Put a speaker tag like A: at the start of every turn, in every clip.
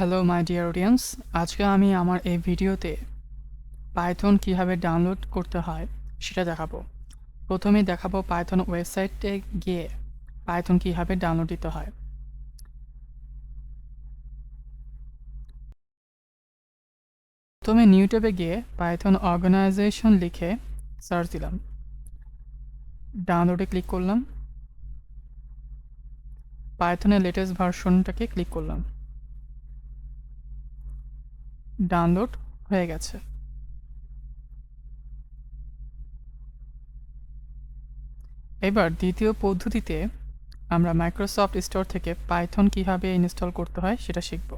A: Hello my dear audience আজকে আমি আমার এই ভিডিওতে পাইথন কীভাবে ডাউনলোড করতে হয় সেটা দেখাবো। প্রথমে দেখাবো পাইথন ওয়েবসাইটে গিয়ে পাইথন কীভাবে ডাউনলোড দিতে হয়। প্রথমে নিউটিউবে গিয়ে পাইথন অর্গানাইজেশন লিখে সার্চ দিলাম। ডাউনলোডে ক্লিক করলাম। পাইথনের লেটেস্ট ভার্সনটাকে ক্লিক করলাম। ডাউনলোড হয়ে গেছে। এবার দ্বিতীয় পদ্ধতিতে আমরা মাইক্রোসফট স্টোর থেকে পাইথন কীভাবে ইনস্টল করতে হয় সেটা শিখব।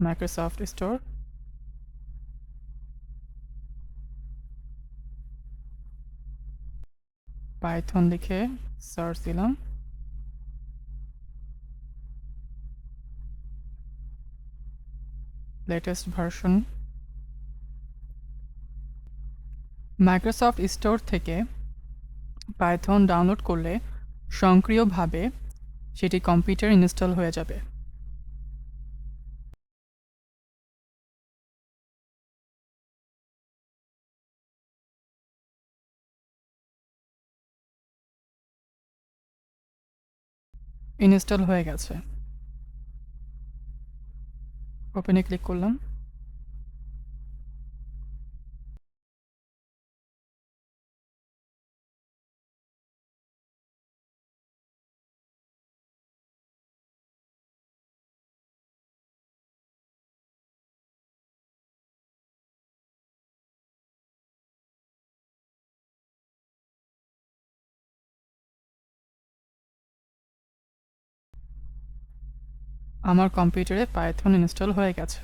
A: মাইক্রোসফট স্টোর পাইথন লিখে সার্চ দিলাম। লেটেস্ট ভার্সন মাইক্রোসফট স্টোর থেকে পাইথন ডাউনলোড করলে স্বয়ংক্রিয়ভাবে সেটি কম্পিউটার ইনস্টল হয়ে যাবে। ইনস্টল হয়ে গেছে। ওপেনে ক্লিক করলাম। আমার কম্পিউটারে পাইথন ইনস্টল হয়ে গেছে।